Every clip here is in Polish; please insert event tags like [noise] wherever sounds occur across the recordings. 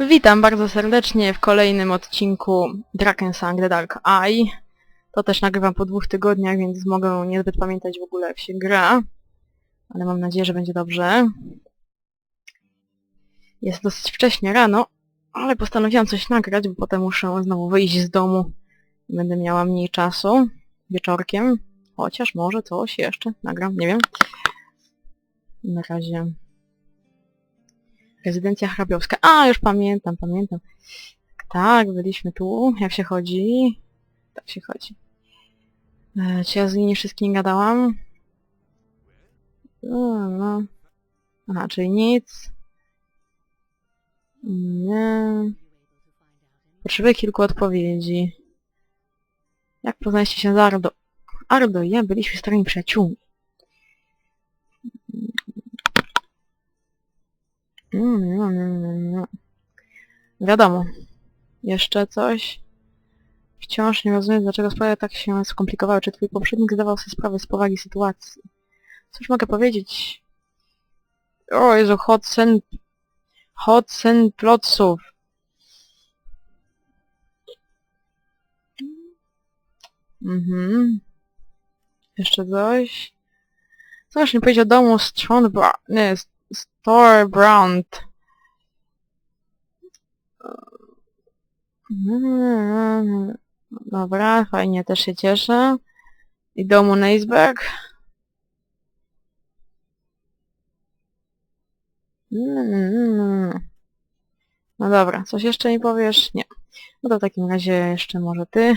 Witam bardzo serdecznie w kolejnym odcinku Drakensang The Dark Eye. To też nagrywam po dwóch tygodniach, więc mogę niezbyt pamiętać w ogóle jak się gra. Ale mam nadzieję, że będzie dobrze. Jest dosyć wcześnie rano, ale postanowiłam coś nagrać, bo potem muszę znowu wyjść z domu. Będę miała mniej czasu wieczorkiem. Chociaż może coś jeszcze nagram, nie wiem. Na razie Rezydencja hrabiowska. A, już pamiętam, pamiętam. Tak, byliśmy tu. Jak się chodzi? Tak się chodzi. E, czy ja z nimi wszystkimi gadałam? No, no. Aha, czyli nic. Nie. Potrzebuję kilku odpowiedzi. Jak poznaliście się z Ardo? Ardo i ja byliśmy starymi przyjaciółmi. Mm. Wiadomo. Jeszcze coś? Wciąż nie rozumiem, dlaczego sprawy tak się skomplikowały. Czy twój poprzednik zdawał sobie sprawę z powagi sytuacji? Cóż mogę powiedzieć? O Jezu, Hodsen... Hodsen Ploców. Mhm. Jeszcze coś? Co jeszcze nie powiedzieć o domu Stronbra... Nie, Storbrand. Dobra, fajnie, też się cieszę. I domu Neisberg. No dobra, coś jeszcze mi powiesz? Nie. No to w takim razie jeszcze może ty.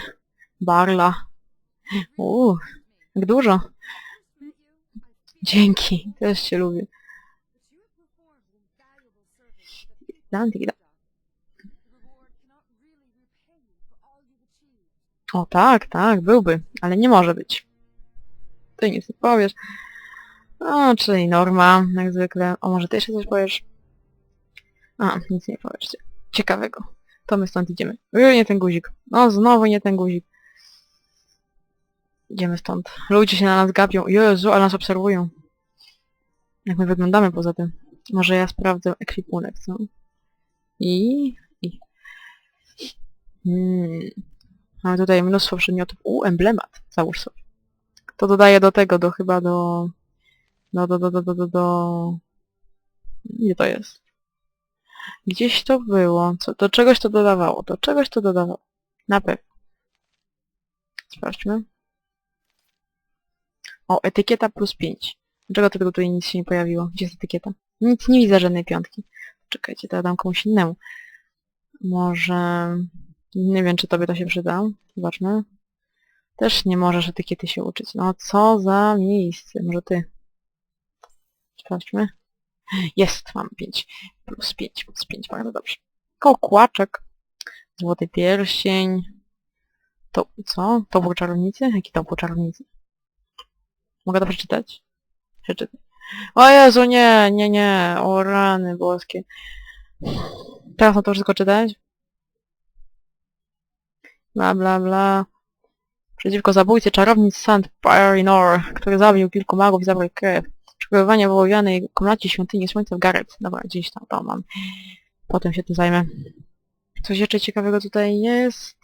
Barla. Uuu, jak dużo. Dzięki, też cię lubię. Dam, tiki, dam. O tak, tak, byłby, ale nie może być. Ty nic nie powiesz. O, czyli norma, jak zwykle. O, może ty jeszcze coś powiesz? A, nic nie powiesz. Ciekawego. To my stąd idziemy. Yy, nie ten guzik. No, znowu nie ten guzik. Idziemy stąd. Ludzie się na nas gapią. Jezu, ale nas obserwują. Jak my wyglądamy poza tym. Może ja sprawdzę ekwipunek, co? I... i. Hmm. Mamy tutaj mnóstwo przedmiotów. U, emblemat. Załóż sobie. To dodaję do tego, do chyba do... Do, do, do, do, do, do, do... Gdzie to jest? Gdzieś to było. Co, do czegoś to dodawało. Do czegoś to dodawało. Na pewno. Sprawdźmy. O, etykieta plus 5. Dlaczego tego tutaj nic się nie pojawiło? Gdzie jest etykieta? Nic nie widzę żadnej piątki. Czekajcie, to ja dam komuś innemu. Może... Nie wiem, czy tobie to się przyda. Zobaczmy. Też nie możesz etykiety się uczyć. No co za miejsce. Może ty. Sprawdźmy. Jest, mam 5. Plus 5, plus 5, bardzo dobrze. Kołkłaczek. Złoty pierścień. To, co? To był czarownicy? Jaki to był czarownicy? Mogę to przeczytać? Przeczytaj. O Jezu, nie, nie, nie. O rany boskie. Teraz na to wszystko czytać? Bla, bla, bla. Przeciwko zabójcy czarownic Sand który zabił kilku magów i zabrał krew. Przygotowanie wołowianej komnacie świątyni słońca w Gareth. Dobra, gdzieś tam to mam. Potem się tym zajmę. Coś jeszcze ciekawego tutaj jest.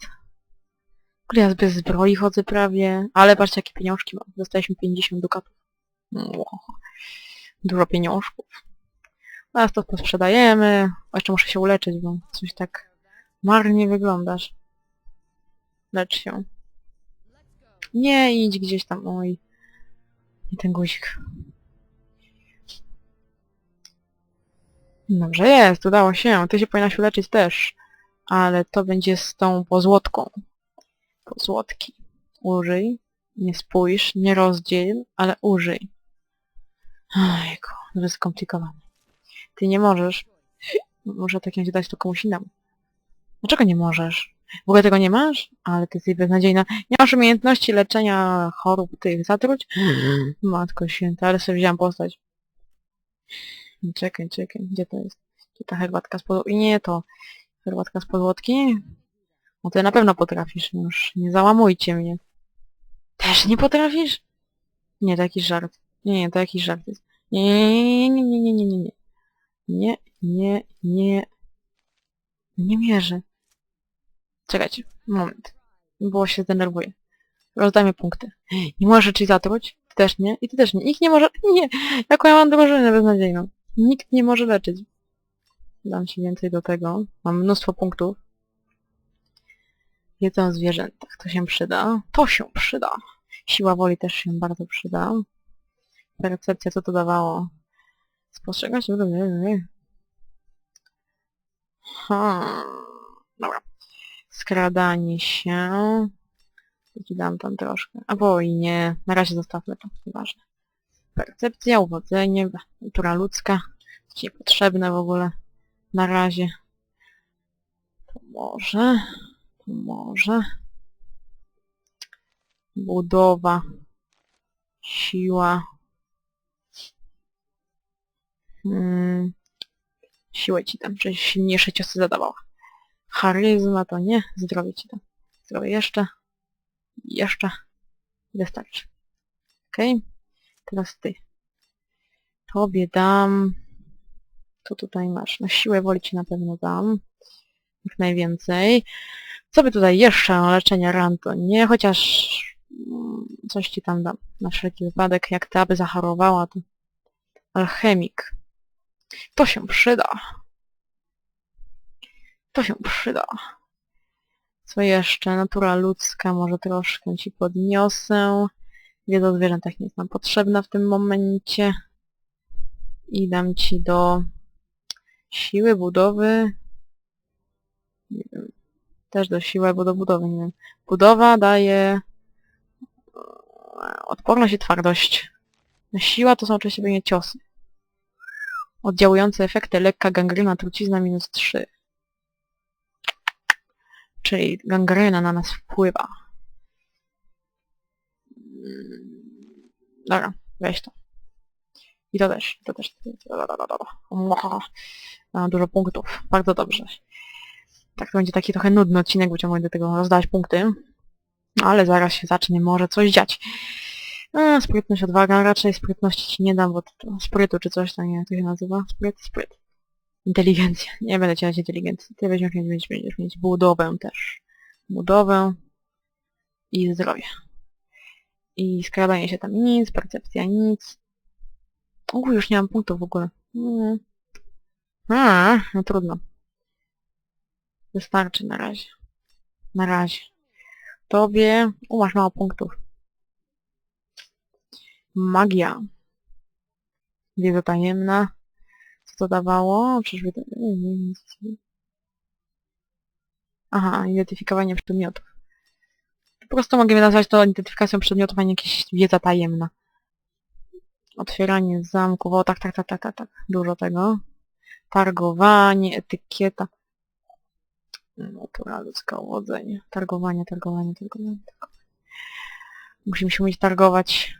Ja bez zbroi chodzę prawie. Ale patrzcie jakie pieniążki mam. Dostaliśmy 50 dukatów. Dużo pieniążków. Teraz to posprzedajemy. O, jeszcze muszę się uleczyć, bo coś tak marnie wyglądasz. Lecz się. Nie idź gdzieś tam, oj. I ten guzik. Dobrze jest, udało się. Ty się powinnaś uleczyć też. Ale to będzie z tą pozłotką. Pozłotki. Użyj. Nie spójrz, nie rozdziel, ale użyj. Ojku, to jest skomplikowane. Ty nie możesz. Muszę takim dać to komuś innemu. Dlaczego nie możesz? W ogóle tego nie masz? Ale ty jesteś beznadziejna. Nie masz umiejętności leczenia chorób tych zatruć? Matko święta, ale sobie wziąłem postać. Czekaj, czekaj, gdzie to jest? Gdzie ta herbatka z podłodki? Nie, to herbatka z podłodki? No to na pewno potrafisz już. Nie załamujcie mnie. Też nie potrafisz? Nie, to jakiś żart. Nie, nie, to jakiś żart jest. Nie, nie, nie, nie, nie, nie, nie, nie. Nie, nie, nie. Nie mierzy. Czekajcie, moment. Bo się zdenerwuję. Rozdajmy punkty. Nie możesz ci zatruć? Ty też nie? I ty też nie. Nikt nie może... [laughs] Nie! Jaką ja mam drużynę beznadziejną. Nikt nie może leczyć. Dam ci więcej do tego. Mam mnóstwo punktów. Wiedza o zwierzętach. To się przyda. To się przyda. Siła woli też się bardzo przyda. Percepcja, co to dawało? Spostrzegać? Ha. Dobra. Skradanie się. Dam tam troszkę. Albo i nie. Na razie zostawmy to. Nieważne. Percepcja, uwodzenie, natura ludzka. Ci niepotrzebne w ogóle. Na razie. To może. To może. Budowa. Siła. Hmm. Siłę ci tam, przecież silniejsze ciosy zadawała. Charyzma to nie, zdrowie ci tam. Zdrowie jeszcze. Jeszcze. Wystarczy. Okej. Teraz ty. Tobie dam... Co tutaj masz? Na siłę woli ci na pewno dam. Jak najwięcej. Co by tutaj jeszcze? No, leczenie ran to nie, chociaż... mm, Coś ci tam dam. Na wszelki wypadek. Jak ta by zachorowała, to... Alchemik. To się przyda. To się przyda. Co jeszcze? Natura ludzka, może troszkę ci podniosę. Wiedza o zwierzętach nie jest nam potrzebna w tym momencie. I dam ci do siły budowy. Nie wiem. Też do siły albo do budowy, nie wiem. Budowa daje e, odporność i twardość. Siła to są oczywiście pewnie ciosy. Oddziałujące efekty lekka gangryna, trucizna minus 3. Czyli gangryna na nas wpływa. Dobra, weź to. I to też, to też. Mam dużo punktów. Bardzo dobrze. Tak to będzie taki trochę nudny odcinek, bo ciągle do tego rozdawać punkty. Ale zaraz się zacznie może coś dziać. A, sprytność, odwaga. Raczej sprytności ci nie dam, bo to, sprytu czy coś tam, nie jak to się nazywa. Spryt, spryt. Inteligencja. Nie będę cię inteligencji. Ty weźmiesz mieć, będziesz, mieć budowę też. Budowę i zdrowie. I skradanie się tam nic, percepcja nic. O, już nie mam punktów w ogóle. Mm. A, no trudno. Wystarczy na razie. Na razie. Tobie... U, masz mało punktów. Magia. Wiedza tajemna. Co to dawało? Nic. Aha, identyfikowanie przedmiotów. Po prostu możemy nazwać to identyfikacją przedmiotów, a nie jakieś wiedza tajemna. Otwieranie zamków, o tak, tak, tak, tak, tak, tak. Dużo tego. Targowanie, etykieta. Natura ludzka, uwodzenie. Targowanie, targowanie, targowanie, targowanie. Musimy się umieć targować.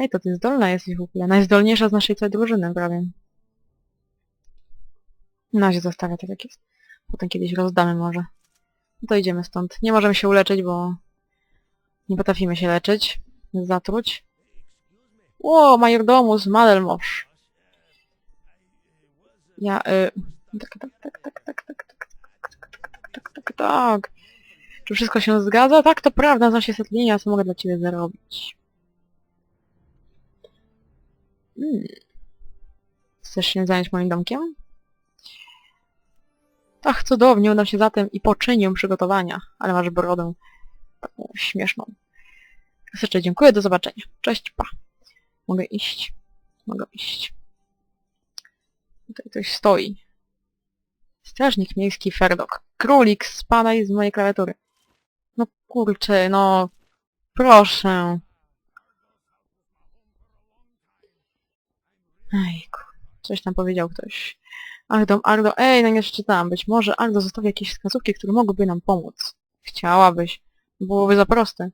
Ej, to ty zdolna jesteś w ogóle. Najzdolniejsza z naszej całej drużyny prawie. Na razie zostawię tak jak jest. Potem kiedyś rozdamy może. No to idziemy stąd. Nie możemy się uleczyć, bo nie potrafimy się leczyć. Zatruć. Ło, majordomus, Madelmosz. Ja, y... Tak, tak, tak, tak, tak, tak, tak, tak, tak, tak, tak, tak, tak. Czy wszystko się zgadza? Tak, to prawda, znam się setlienia, co mogę dla ciebie zarobić. Hmm. Chcesz się zająć moim domkiem? Ach, cudownie, udam się zatem i poczynię przygotowania. Ale masz brodę taką śmieszną. Jeszcze dziękuję, do zobaczenia. Cześć, pa. Mogę iść. Mogę iść. Tutaj ktoś stoi. Strażnik miejski Ferdok. Królik, spadaj z mojej klawiatury. No kurczę, no... Proszę. Ejku. Coś tam powiedział ktoś. Ardo, Ardo, ej, no nie przeczytałam. Być może Ardo zostawi jakieś wskazówki, które mogłyby nam pomóc. Chciałabyś. Byłoby za proste.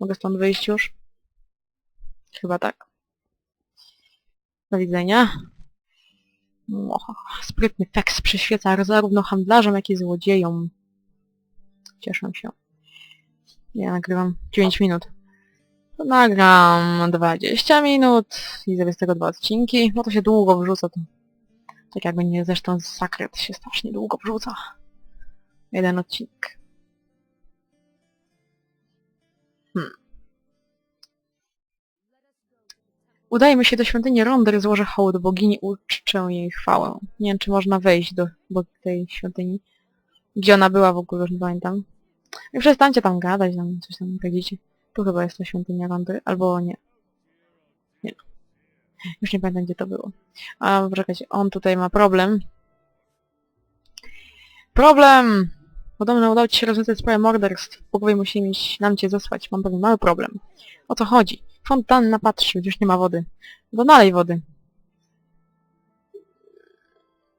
Mogę stąd wyjść już? Chyba tak. Do widzenia. O, sprytny feks przyświeca zarówno handlarzom, jak i złodziejom. Cieszę się. Ja nagrywam 9 minut. Nagram 20 minut i zrobię z tego dwa odcinki. No to się długo wrzuca, to Tak jakby nie zresztą zakret się strasznie długo wrzuca. Jeden odcinek. Hmm. Udajmy się do świątyni Ronder, złożę hołd bogini, uczczę jej chwałę. Nie wiem, czy można wejść do, do tej świątyni. Gdzie ona była w ogóle, już nie pamiętam. I przestańcie tam gadać, tam coś tam powiedzicie. Tu chyba jest ta świątynia Ronder, albo nie. Nie. Już nie pamiętam, gdzie to było. A, czekajcie, on tutaj ma problem. Problem! Podobno udało ci się rozwiązać sprawę morderstw. Bogowie musimy mieć nam cię zesłać. Mam pewien mały problem. O co chodzi? Fontanna patrzy, już nie ma wody. No dalej wody.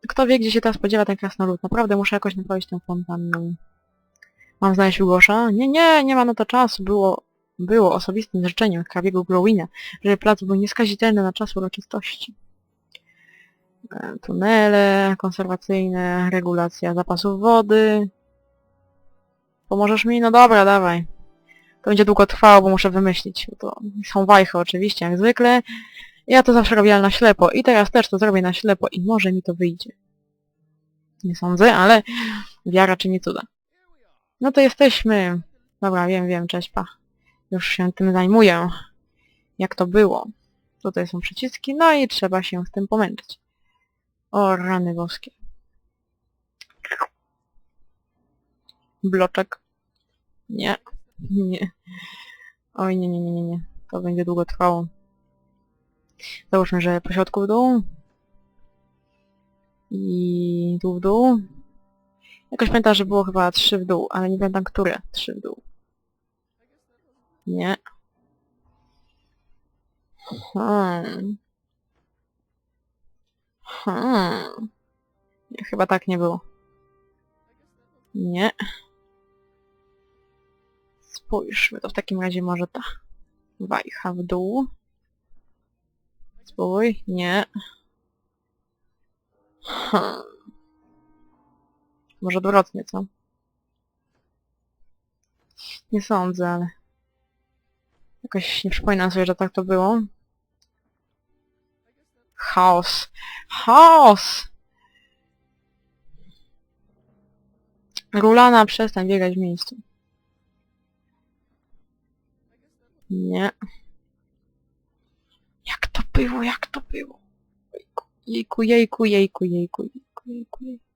Kto wie, gdzie się teraz podziela ten krasnolud? Naprawdę muszę jakoś naprawić tę fontannę. Mam znaleźć Ugosza? Nie, nie, nie ma na to czasu. Było, było osobistym życzeniem hrabiego Glowina, żeby plac był nieskazitelny na czas uroczystości. E, Tunele konserwacyjne, regulacja zapasów wody. Pomożesz mi? No dobra, dawaj. To będzie długo trwało, bo muszę wymyślić. To są wajchy oczywiście, jak zwykle. Ja to zawsze robiłem na ślepo i teraz też to zrobię na ślepo i może mi to wyjdzie. Nie sądzę, ale wiara czyni cuda. No to jesteśmy. Dobra, wiem, wiem, cześć, pa. Już się tym zajmuję. Jak to było. Tutaj są przyciski, no i trzeba się z tym pomęczyć. O, rany boskie. Bloczek. Nie. [laughs] Nie. Oj, nie, nie, nie, nie, nie. To będzie długo trwało. Załóżmy, że po środku w dół. I tu w dół. Jakoś pamiętam, że było chyba trzy w dół, ale nie pamiętam, które trzy w dół. Nie. Hmm. Hmm. Chyba tak nie było. Nie. Spójrzmy, to w takim razie może ta wajcha w dół. Spróbuj. Nie. Hmm. Może odwrotnie, co? Nie sądzę, ale... Jakoś nie przypominam sobie, że tak to było. Chaos. Chaos! Rulana, przestań biegać w miejscu. Nie. Jak to było, jak to było? Jejku, jejku, jejku, jejku, jejku, jejku, jejku.